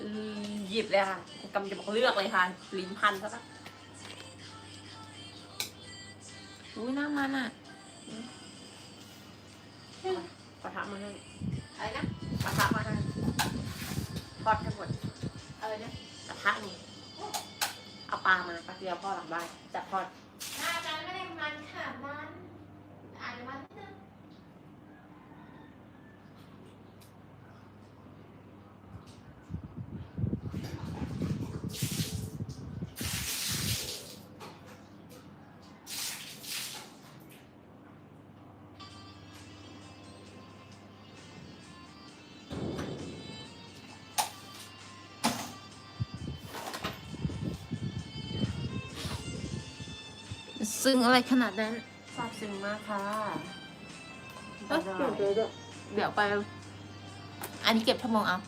อืมหยิบเลยค่ะกำลังจะบอกเลือกเลยค่ะลิ้นพันซะแล้วอุ้ยน้ำมันอะกระทะมาให้อะไรนะกระทะมาให้ทอดทั้งหมดอะไรนะกระทะนี่เอาปลามาปลาเดียวพ่อหลังบ้านจะทอดอาจารย์ไม่ได้มันค่ะ ซึ่งอะไรขนาดนั้นซาบซึ้งมากค่ะเอ้ยเดี๋ยวเดี๋ยวเดี๋ยวเดี๋ยวไป อันนี้เก็บชั่วโมงเอา